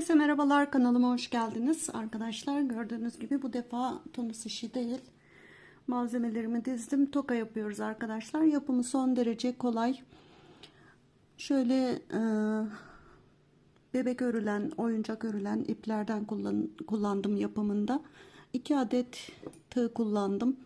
Herkese merhabalar kanalıma hoş geldiniz. Arkadaşlar gördüğünüz gibi bu defa tonus işi değil. Malzemelerimi dizdim toka yapıyoruz arkadaşlar. Yapımı son derece kolay. Şöyle e, bebek örülen oyuncak örülen iplerden kullan, kullandım yapımında. 2 adet tığ kullandım.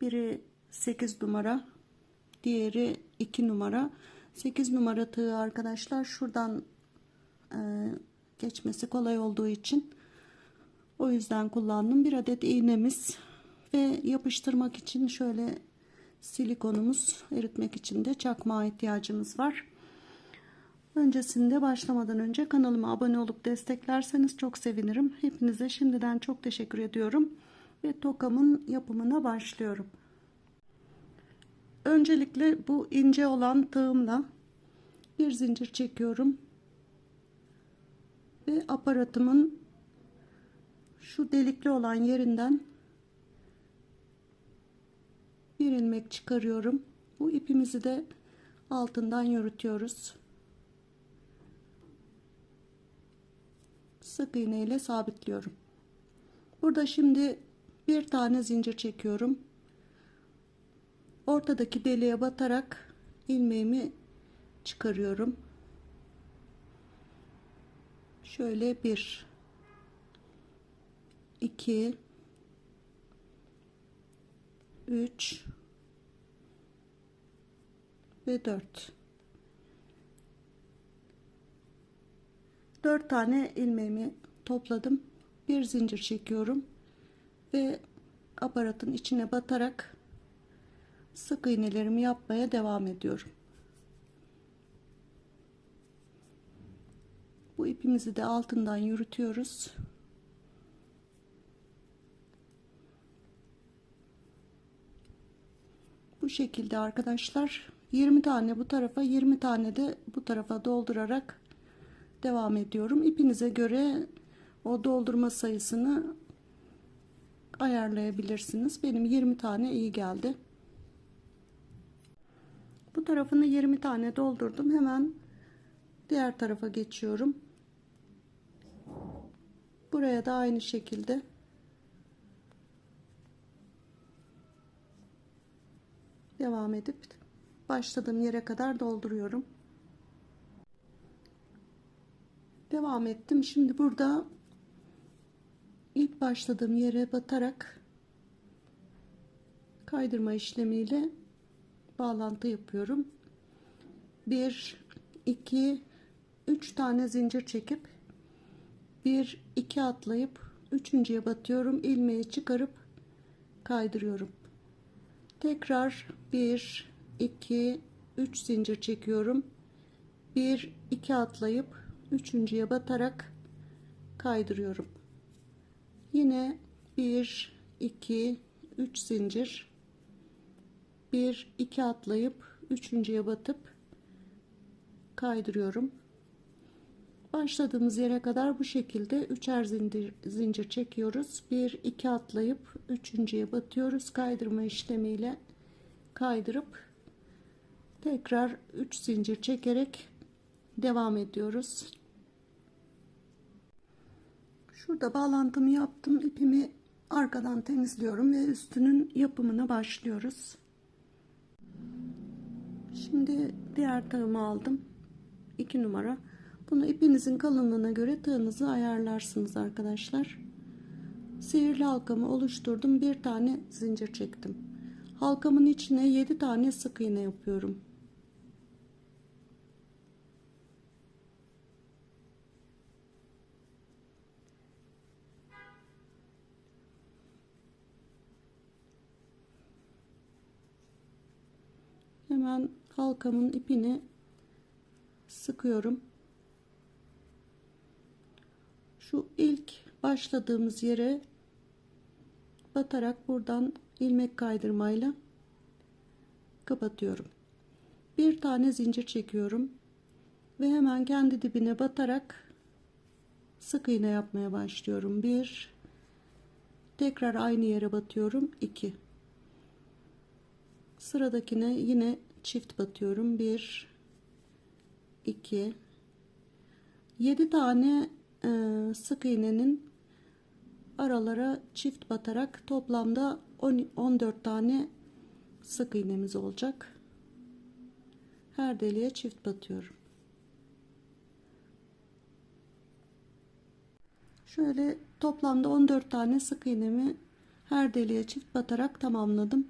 Biri 8 numara diğeri 2 numara. 8 numara tığ arkadaşlar şuradan e, geçmesi kolay olduğu için o yüzden kullandım bir adet iğnemiz ve yapıştırmak için şöyle silikonumuz eritmek için de çakmağa ihtiyacımız var. Öncesinde başlamadan önce kanalıma abone olup desteklerseniz çok sevinirim. Hepinize şimdiden çok teşekkür ediyorum ve tokamın yapımına başlıyorum. Öncelikle bu ince olan tığımla bir zincir çekiyorum ve aparatımın şu delikli olan yerinden bir ilmek çıkarıyorum. Bu ipimizi de altından yürütüyoruz. Sık iğne ile sabitliyorum. Burada şimdi bir tane zincir çekiyorum. Ortadaki deliğe batarak ilmeğimi çıkarıyorum şöyle bir iki üç ve dört. Dört tane ilmeğimi topladım. Bir zincir çekiyorum ve aparatın içine batarak sık iğnelerimi yapmaya devam ediyorum Bu ipimizi de altından yürütüyoruz. Bu şekilde arkadaşlar 20 tane bu tarafa 20 tane de bu tarafa doldurarak devam ediyorum. İpinize göre o doldurma sayısını ayarlayabilirsiniz. Benim 20 tane iyi geldi. Bu tarafını 20 tane doldurdum. Hemen diğer tarafa geçiyorum. Buraya da aynı şekilde devam edip başladığım yere kadar dolduruyorum. Devam ettim. Şimdi burada ilk başladığım yere batarak kaydırma işlemiyle bağlantı yapıyorum. 1 2 3 tane zincir çekip bir iki atlayıp üçüncüye batıyorum. İlmeği çıkarıp kaydırıyorum. Tekrar bir iki üç zincir çekiyorum. Bir iki atlayıp üçüncüye batarak kaydırıyorum. Yine bir iki üç zincir. Bir iki atlayıp üçüncüye batıp kaydırıyorum başladığımız yere kadar bu şekilde üçer zincir, zincir çekiyoruz. Bir iki atlayıp üçüncüye batıyoruz. Kaydırma işlemiyle kaydırıp tekrar 3 zincir çekerek devam ediyoruz. Şurada bağlantımı yaptım. ipimi arkadan temizliyorum ve üstünün yapımına başlıyoruz. Şimdi diğer tığımı aldım. 2 numara bunu ipinizin kalınlığına göre tığınızı ayarlarsınız arkadaşlar. Sihirli halkamı oluşturdum. Bir tane zincir çektim. Halkamın içine 7 tane sık iğne yapıyorum. Hemen halkamın ipini sıkıyorum. Şu ilk başladığımız yere batarak buradan ilmek kaydırmayla kapatıyorum. Bir tane zincir çekiyorum ve hemen kendi dibine batarak sık iğne yapmaya başlıyorum. Bir tekrar aynı yere batıyorum. 2 sıradakine yine çift batıyorum. 1 2 7 tane sık iğnenin aralara çift batarak toplamda 10 14 tane sık iğnemiz olacak. Her deliğe çift batıyorum. Şöyle toplamda 14 tane sık iğnemi her deliğe çift batarak tamamladım.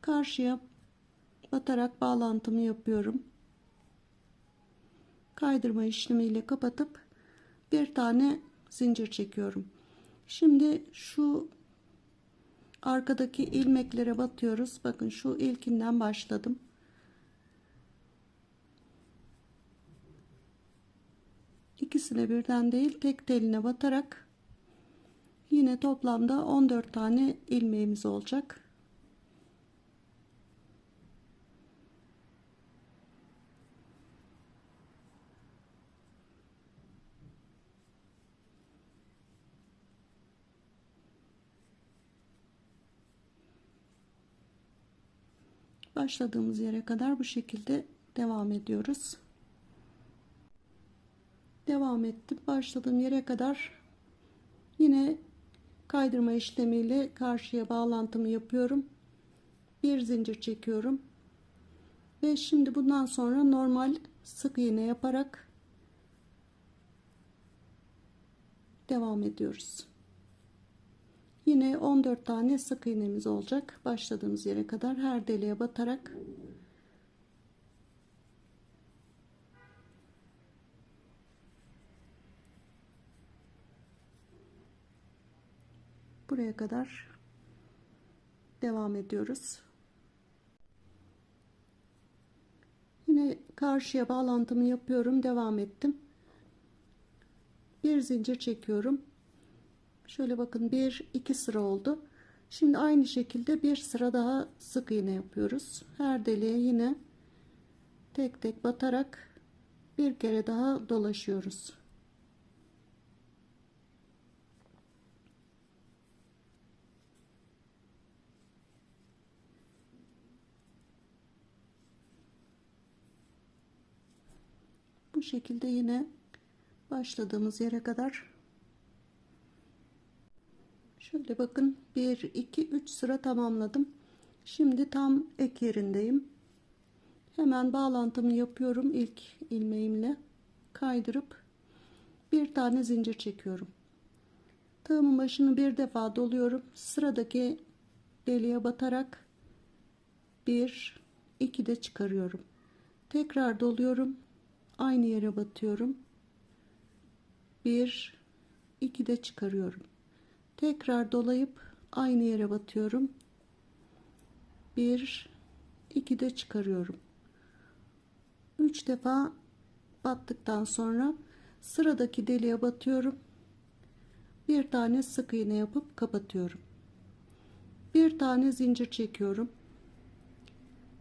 Karşıya batarak bağlantımı yapıyorum. Kaydırma işlemiyle kapatıp bir tane zincir çekiyorum. Şimdi şu arkadaki ilmeklere batıyoruz. Bakın şu ilkinden başladım. İkisine birden değil tek teline batarak yine toplamda 14 tane ilmeğimiz olacak. Başladığımız yere kadar bu şekilde devam ediyoruz. Devam ettim. Başladığım yere kadar yine kaydırma işlemiyle karşıya bağlantımı yapıyorum. Bir zincir çekiyorum. Ve şimdi bundan sonra normal sık iğne yaparak devam ediyoruz. Yine 14 tane sık iğnemiz olacak. Başladığımız yere kadar her deliğe batarak buraya kadar devam ediyoruz. Yine karşıya bağlantımı yapıyorum. Devam ettim. Bir zincir çekiyorum Şöyle bakın bir iki sıra oldu. Şimdi aynı şekilde bir sıra daha sık iğne yapıyoruz. Her deliğe yine tek tek batarak bir kere daha dolaşıyoruz. Bu şekilde yine başladığımız yere kadar Şöyle bakın 1 2 3 sıra tamamladım. Şimdi tam ek yerindeyim. Hemen bağlantımı yapıyorum ilk ilmeğimle kaydırıp bir tane zincir çekiyorum. Tığımın başını bir defa doluyorum. Sıradaki deliğe batarak bir iki de çıkarıyorum. Tekrar doluyorum. Aynı yere batıyorum. Bir iki de çıkarıyorum tekrar dolayıp aynı yere batıyorum. Bir iki de çıkarıyorum. Üç defa battıktan sonra sıradaki deliğe batıyorum. Bir tane sık iğne yapıp kapatıyorum. Bir tane zincir çekiyorum.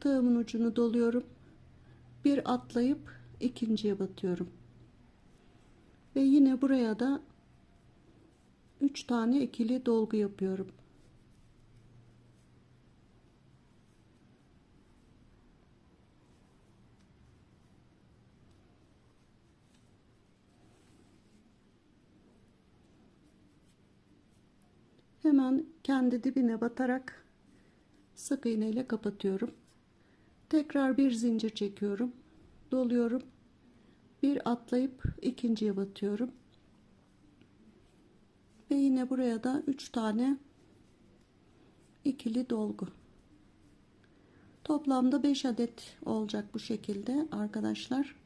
Tığımın ucunu doluyorum. Bir atlayıp ikinciye batıyorum. Ve yine buraya da 3 tane ikili dolgu yapıyorum. Hemen kendi dibine batarak sık iğne ile kapatıyorum. Tekrar bir zincir çekiyorum. Doluyorum. Bir atlayıp ikinciye batıyorum ve yine buraya da 3 tane ikili dolgu. Toplamda 5 adet olacak bu şekilde arkadaşlar.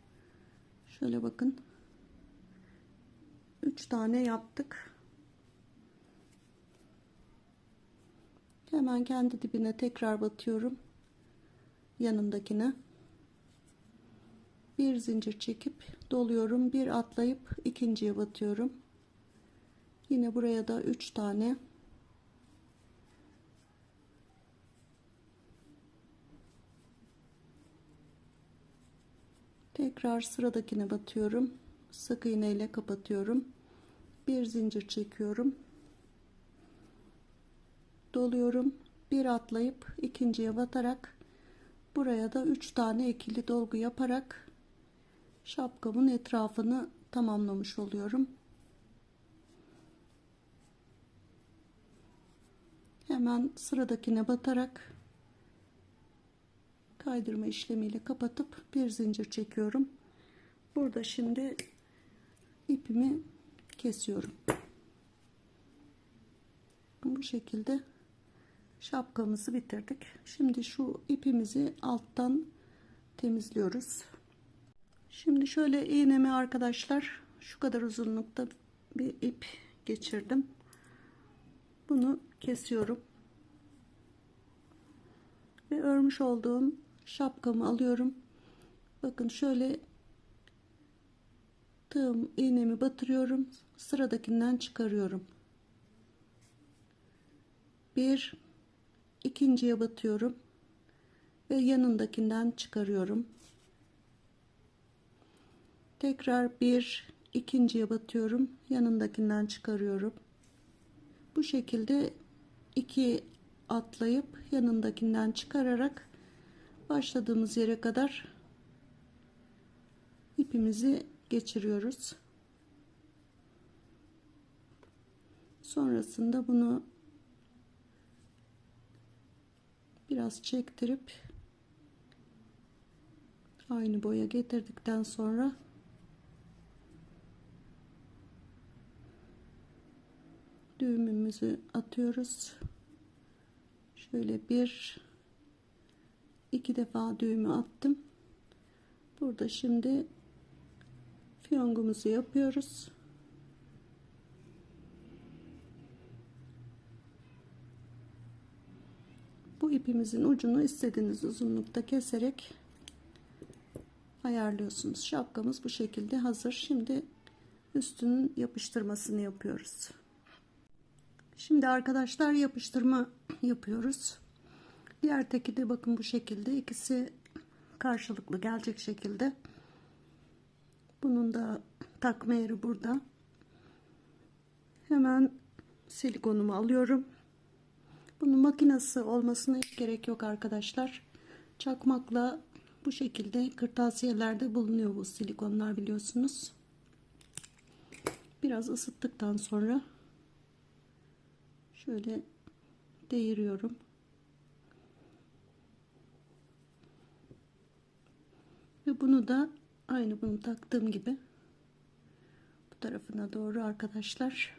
Şöyle bakın. 3 tane yaptık. Hemen kendi dibine tekrar batıyorum. Yanındakine. Bir zincir çekip doluyorum. Bir atlayıp ikinciye batıyorum Yine buraya da 3 tane tekrar sıradakine batıyorum. Sık iğne ile kapatıyorum. Bir zincir çekiyorum. Doluyorum. Bir atlayıp ikinciye batarak buraya da 3 tane ikili dolgu yaparak şapkamın etrafını tamamlamış oluyorum. Hemen sıradakine batarak kaydırma işlemiyle kapatıp bir zincir çekiyorum. Burada şimdi ipimi kesiyorum. Bu şekilde şapkamızı bitirdik. Şimdi şu ipimizi alttan temizliyoruz. Şimdi şöyle iğnemi arkadaşlar şu kadar uzunlukta bir ip geçirdim. Bunu kesiyorum. Ve örmüş olduğum şapkamı alıyorum. Bakın şöyle tığım iğnemi batırıyorum. Sıradakinden çıkarıyorum. Bir ikinciye batıyorum ve yanındakinden çıkarıyorum. Tekrar bir ikinciye batıyorum, yanındakinden çıkarıyorum. Bu şekilde iki atlayıp yanındakinden çıkararak başladığımız yere kadar ipimizi geçiriyoruz. Sonrasında bunu biraz çektirip aynı boya getirdikten sonra düğümümüzü atıyoruz. Şöyle bir iki defa düğümü attım. Burada şimdi fiyongumuzu yapıyoruz. Bu ipimizin ucunu istediğiniz uzunlukta keserek ayarlıyorsunuz. Şapkamız bu şekilde hazır. Şimdi üstünün yapıştırmasını yapıyoruz. Şimdi arkadaşlar yapıştırma yapıyoruz. Diğer teki de bakın bu şekilde. ikisi karşılıklı gelecek şekilde. Bunun da takma yeri burada. Hemen silikonumu alıyorum. Bunun makinesi olmasına hiç gerek yok arkadaşlar. Çakmakla bu şekilde kırtasiyelerde bulunuyor bu silikonlar biliyorsunuz. Biraz ısıttıktan sonra şöyle değiriyorum. Ve bunu da aynı bunu taktığım gibi bu tarafına doğru arkadaşlar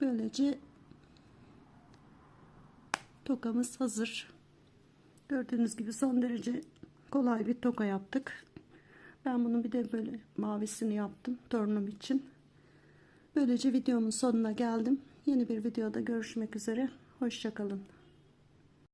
böylece tokamız hazır. Gördüğünüz gibi son derece kolay bir toka yaptık. Ben bunu bir de böyle mavisini yaptım torunum için. Böylece videomun sonuna geldim. Yeni bir videoda görüşmek üzere. Hoşçakalın.